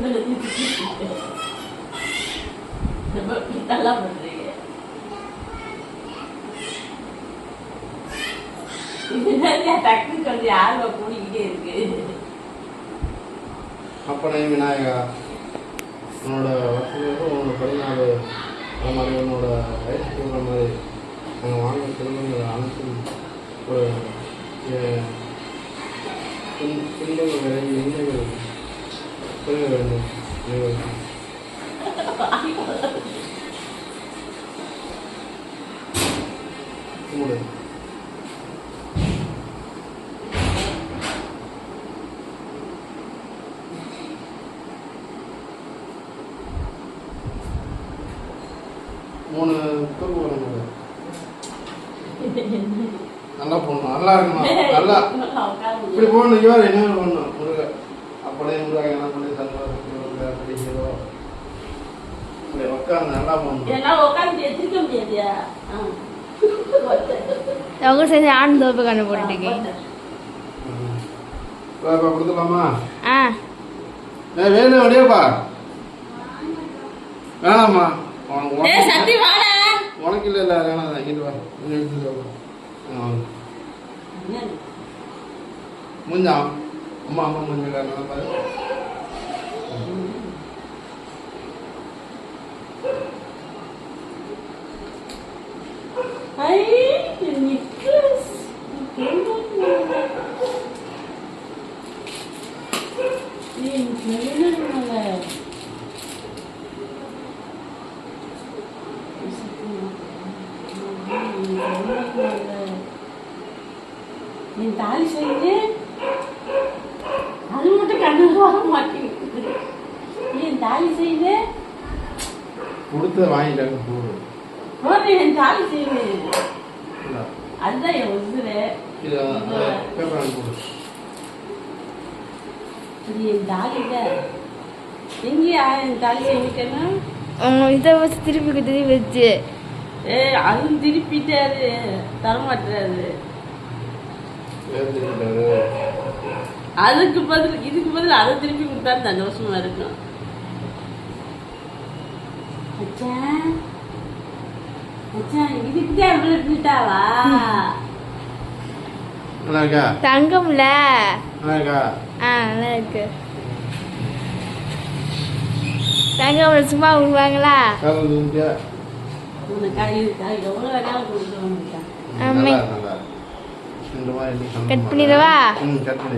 பொங்கலை திட்டிட்டு ரொம்ப நல்லா பண்றீங்க இதுதான் டக்கு கொஞ்சம் ஆர்வம் கூடிக்கிட்டே இருக்கு அப்பனே விநாயகா உன்னோட வருஷங்களுக்கு உன்னோட பதினாலு அது மாதிரி உன்னோட வயசுக்கு உள்ள மாதிரி நாங்கள் வாங்கின செல்வங்கள் அனைத்தும் ஒரு அஹ், துன்- துன்பங்கள் விலகி இன்பங்கள் மூணு தூக்கு வரணும் நல்லா போடணும். நல்லா இருக்கணும் நல்லா. இப்படி போடணும் இவர் என்ன பண்ணணும் அப்படியே முருக என்ன பண்ணி படிக்கிறோ இப்படி உட்காந்து நல்லா உட்காந்து முடியாதியா? அவங்க செஞ்சு ஆண் தோப்பு கண்ணு கொடுத்துலாமா ஆ. வேணும் அப்படியேப்பா வேணாம்மா. உனக்கு ஏய் உனக்கு- சத்தி வாடா. உனக்கு இல்லை இல்லை வேணாம் இங்கிட்டு வா. எடுத்துட்டு வா. ஆ, మా అమ్మ ముందు నేను తాళి చేయండి வர மாட்டேங்குது நீ தாலி செய்து கொடுத்து வாங்கிட்டாங்க போடு போட்டு என் தாலி செய்து இல்லை. அதுதான் என் உசுரு இது என் தாலிங்க எங்கேயா என் தாலி எங்கிட்டேன்னா அவங்க இதை வச்சு திருப்பி திருப்பி வச்சு. ஏ அதுவும் திருப்பிட்டாரு தரமாட்டுறாரு அதுக்கு பதில் இதுக்கு பதில் அதை திருப்பி கொடுத்தா சந்தோஷமா இருக்கும். தங்கம்ல. நல்லா இருக்கா. தங்கம்ல சும்மா விடுவாங்களா? கட் பண்ணிடவா? ம் கட் பண்ணி